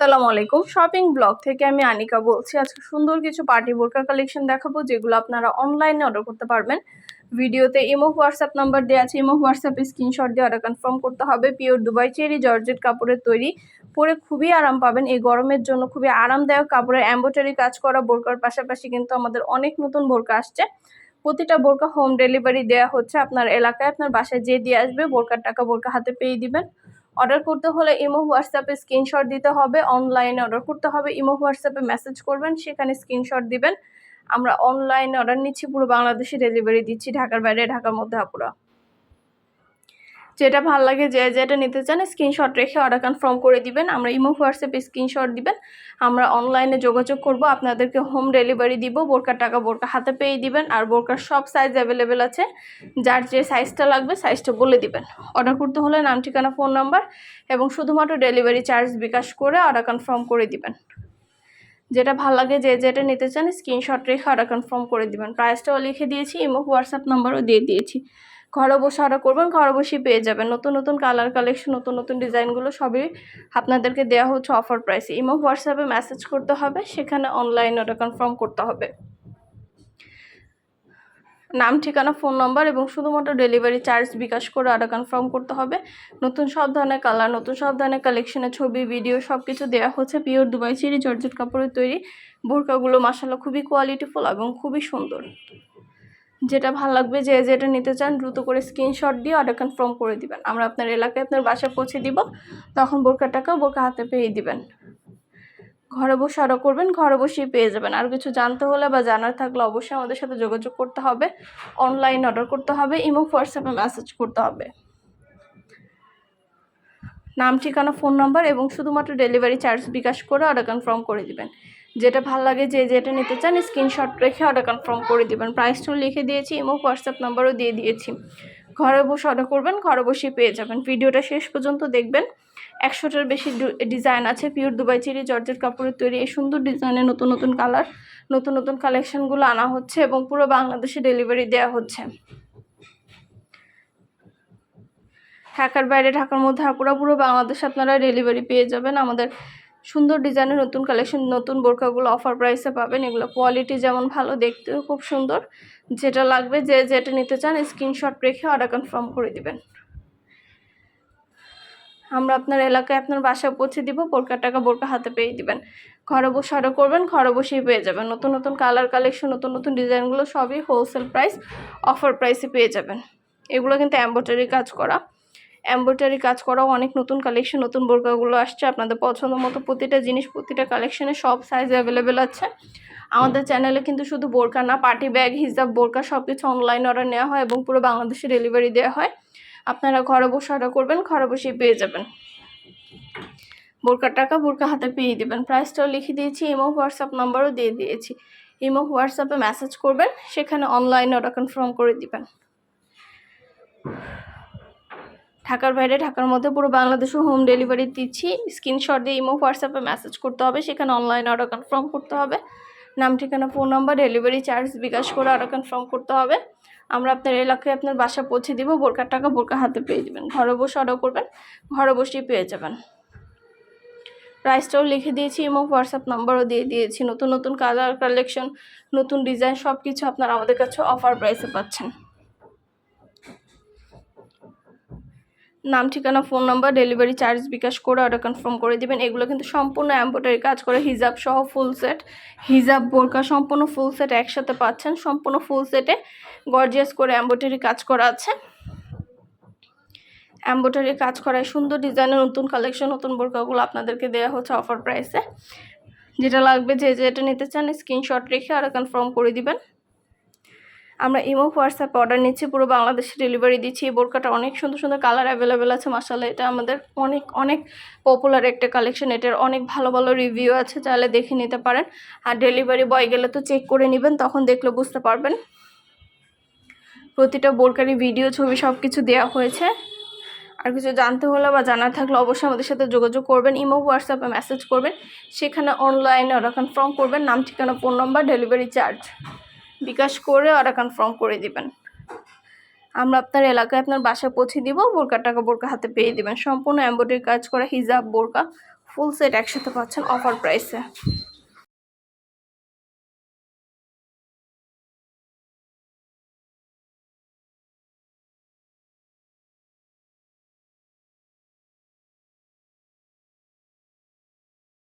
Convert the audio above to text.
আসসালামু আলাইকুম। Shopping blog থেকে আমি আনিকা বলছি। আজকে সুন্দর কিছু পার্টি বোরকা কালেকশন দেখাবো, যেগুলো আপনারা অনলাইনে অর্ডার করতে পারবেন। ভিডিওতে ইমো হোয়াটসঅ্যাপ নাম্বার দেওয়া আছে। ইমো হোয়াটসঅ্যাপে স্ক্রিনশট দিয়ে অর্ডার কনফার্ম করতে হবে। পিওর দুবাই চেরি জর্জেট কাপড়ের তৈরি। পরে খুবই আরাম পাবেন। এই গরমের জন্য খুবই আরামদায়ক কাপড়ের এম্ব্রয়ডারি কাজ করা বোরকার পাশাপাশি কিন্তু আমাদের অনেক নতুন বোরকা আসছে। প্রতিটা বোরকা হোম ডেলিভারি দেওয়া হচ্ছে। আপনার এলাকায় আপনার বাসায় যে দিয়ে আসবে, বোরকার টাকা বোরকা হাতে পেয়ে দিবেন। অর্ডার করতে হলে ইমো, হোয়াটসঅ্যাপে স্ক্রিনশট দিতে হবে। অনলাইনে অর্ডার করতে হবে। ইমো, হোয়াটসঅ্যাপে মেসেজ করবেন, সেখানে স্ক্রিনশট দিবেন। আমরা অনলাইনে অর্ডার নিচ্ছি, পুরো বাংলাদেশে ডেলিভারি দিচ্ছি, ঢাকার বাইরে, ঢাকার মধ্যে আপুরা। যেটা ভালো লাগে যে যেটা নিতে চান স্ক্রিনশট রেখে অর্ডার কনফার্ম করে দিবেন। আমরা ইমো হোয়াটসঅ্যাপে স্ক্রিনশট দিবেন। আমরা অনলাইনে যোগাযোগ করব, আপনাদেরকে হোম ডেলিভারি দিব, বোরকার টাকা বোরকা হাতে পেয়ে দিবেন, আর বোরকার সব সাইজ অ্যাভেলেবেল আছে। যার যে সাইজটা লাগবে সাইজটা বলে দিবেন। অর্ডার করতে হলে নাম, ঠিকানা ফোন নাম্বার এবং শুধুমাত্র ডেলিভারি চার্জ বিকাশ করে অর্ডার কনফার্ম করে দিবেন। যেটা ভালো লাগে যে যেটা নিতে চান স্ক্রিনশট রেখে অর্ডার কনফার্ম করে দিবেন। প্রাইসটাও লিখে দিয়েছি, ইমো, হোয়াটসঅ্যাপ নাম্বারও দিয়ে দিয়েছি। ঘরে বসে অর্ডার করবেন ঘরে বসেই পেয়ে যাবেন। নতুন নতুন কালার কালেকশন নতুন নতুন ডিজাইনগুলো সবই আপনাদেরকে দেওয়া হচ্ছে অফার প্রাইসে ইমো, হোয়াটসঅ্যাপে মেসেজ করতে হবে, সেখানে অনলাইন অর্ডার কনফার্ম করতে হবে। নাম, ঠিকানা ফোন নম্বর এবং শুধুমাত্র ডেলিভারি চার্জ বিকাশ করে অর্ডার কনফার্ম করতে হবে। নতুন সব ধরনের কালার নতুন সব ধরনের কালেকশনের ছবি ভিডিও সব কিছু দেওয়া হচ্ছে। পিওর দুবাই চিরি জর্জেট কাপড়ের তৈরি বোরকাগুলো মাসাল্লাহ খুবই কোয়ালিটিফুল এবং খুবই সুন্দর। যেটা ভালো লাগবে যে যেটা নিতে চান দ্রুত করে স্ক্রিনশট দিয়ে অর্ডার কনফার্ম করে দিবেন। আমরা আপনার এলাকায় আপনার বাসা পৌঁছে দিব, তখন বোরকার টাকা বোরকা হাতে পেয়ে দিবেন। ঘরে বসে অর্ডার করবেন, ঘরে বসেই পেয়ে যাবেন। আর কিছু জানতে হলে বা জানার থাকলে অবশ্যই আমাদের সাথে যোগাযোগ করতে হবে। অনলাইন অর্ডার করতে হবে ইমো হোয়াটসঅ্যাপে মেসেজ করতে হবে। নাম, ঠিকানা ফোন নাম্বার এবং শুধুমাত্র ডেলিভারি চার্জ বিকাশ করে অর্ডার কনফার্ম করে দিবেন। যেটা ভালো লাগে যে যেটা নিতে চান স্ক্রিনশট রেখে অর্ডার কনফার্ম করে দেবেন। প্রাইসটাও লিখে দিয়েছি এবং হোয়াটসঅ্যাপ নাম্বারও দিয়ে দিয়েছি। ঘরে বসে অর্ডার করবেন, ঘরে বসেই পেয়ে যাবেন। ভিডিওটা শেষ পর্যন্ত দেখবেন। একশোটার বেশি ডিজাইন আছে পিওর দুবাই চিরি জর্জের কাপড়ের তৈরি এই সুন্দর ডিজাইনের নতুন নতুন কালার নতুন নতুন কালেকশনগুলো আনা হচ্ছে এবং পুরো বাংলাদেশে ডেলিভারি দেওয়া হচ্ছে। ঢাকার বাইরে, ঢাকার মধ্যে পুরো পুরো বাংলাদেশে আপনারা ডেলিভারি পেয়ে যাবেন। আমাদের সুন্দর ডিজাইনের নতুন কালেকশন নতুন বোরকাগুলো অফার প্রাইসে পাবেন। এগুলো কোয়ালিটি যেমন ভালো, দেখতেও খুব সুন্দর। যেটা লাগবে, যে যেটা নিতে চান স্ক্রিনশট রেখে অর্ডার কনফার্ম করে দিবেন। আমরা আপনার এলাকায় আপনার বাসায় পৌঁছে দিব বোরকার টাকা বোরকা হাতে পেয়ে দিবেন। ঘরে বসে অর্ডার করবেন, ঘরে বসেই পেয়ে যাবেন। নতুন নতুন কালার কালেকশন নতুন নতুন ডিজাইনগুলো সবই হোলসেল প্রাইস অফার প্রাইসে পেয়ে যাবেন। এগুলো কিন্তু এম্ব্রয়ডারি কাজ করা। এম্ব্রয়ডারি কাজ করাও অনেক নতুন কালেকশন নতুন বোরকাগুলো আসছে। আপনাদের পছন্দ মতো প্রতিটা জিনিস, প্রতিটা কালেকশনে সব সাইজ অ্যাভেলেবেল আছে। আমাদের চ্যানেলে কিন্তু শুধু বোরকা না পার্টি ব্যাগ হিজাব, বোরকা সব কিছু অনলাইন অর্ডার নেওয়া হয় এবং পুরো বাংলাদেশে ডেলিভারি দেওয়া হয়। আপনারা ঘরে বসে অর্ডার করবেন, ঘরে বসেই পেয়ে যাবেন। বোরকার টাকা বোরকা হাতে পেয়ে দেবেন। প্রাইসটাও লিখে দিয়েছি ইমো হোয়াটসঅ্যাপ নাম্বারও দিয়ে দিয়েছি। ইমো হোয়াটসঅ্যাপে মেসেজ করবেন, সেখানে অনলাইন অর্ডার কনফার্ম করে দিবেন। ঢাকার বাইরে, ঢাকার মধ্যে পুরো বাংলাদেশে হোম ডেলিভারি দিচ্ছি। স্ক্রিনশট দিয়ে ইমো হোয়াটসঅ্যাপে মেসেজ করতে হবে, সেখানে অনলাইন অর্ডার কনফার্ম করতে হবে। নাম, ঠিকানা phone number delivery charge bKash করে অর্ডার কনফার্ম করতে হবে। আমরা আপনার এলাকায় আপনার বাসা পৌঁছে দিব বোরকার টাকা বোরকা হাতে পেয়ে দেবেন ঘরে বসে অর্ডার করবেন, ঘরে বসেই পেয়ে যাবেন। প্রাইসটাও লিখে দিয়েছি এবং হোয়াটসঅ্যাপ নাম্বারও দিয়ে দিয়েছি। নতুন নতুন কালার কালেকশন নতুন ডিজাইন সব কিছু আপনারা আমাদের কাছে অফার প্রাইসে পাচ্ছেন। নাম, ঠিকানা, phone number, delivery charge bKash করে অর্ডার কনফার্ম করে দিবেন। এগুলো কিন্তু সম্পূর্ণ এম্ব্রয়ডারি কাজ করে, হিজাব সহ ফুল সেট হিজাব, বোরকা সম্পূর্ণ ফুল সেট একসাথে পাচ্ছেন। সম্পূর্ণ ফুল সেটে গর্জিয়াস করে এম্ব্রয়ডারি কাজ করা আছে। এম্ব্রয়ডারি কাজ করায় সুন্দর ডিজাইনের নতুন কালেকশন নতুন বোরকাগুলো আপনাদেরকে দেওয়া হচ্ছে অফার প্রাইসে যেটা লাগবে যে যেটা নিতে চান স্ক্রিনশট রেখে অর্ডার কনফার্ম করে দিবেন। আমরা ইমো, হোয়াটসঅ্যাপে অর্ডার নিচ্ছি, পুরো বাংলাদেশে ডেলিভারি দিচ্ছি। এই বোরকাটা অনেক সুন্দর সুন্দর কালার অ্যাভেলেবেল আছে মাসাল্লাহ এটা আমাদের অনেক অনেক পপুলার একটা কালেকশন এটার অনেক ভালো ভালো রিভিউ আছে, চাইলে দেখে নিতে পারেন। আর ডেলিভারি বয় গেলে তো চেক করে নেবেন, তখন দেখলে বুঝতে পারবেন। প্রতিটা বোরকারি ভিডিও ছবি সব কিছু দেওয়া হয়েছে। আর কিছু জানতে হলে বা জানার থাকলে অবশ্যই আমাদের সাথে যোগাযোগ করবেন, ইমো, হোয়াটসঅ্যাপে মেসেজ করবেন। সেখানে অনলাইনে ওরা কনফার্ম করবেন, নাম, ঠিকানা phone number delivery charge bKash করে অর্ডার কনফার্ম করে দিবেন। আমরা আপনার এলাকায় আপনার বাসায় পৌঁছে দিব, বোরকার টাকা বোরকা হাতে পেয়ে দিবেন। সম্পূর্ণ এম্ব্রয়ডারি কাজ করা হিজাব, বোরকা ফুল সেট একসাথে পাচ্ছেন অফার প্রাইসে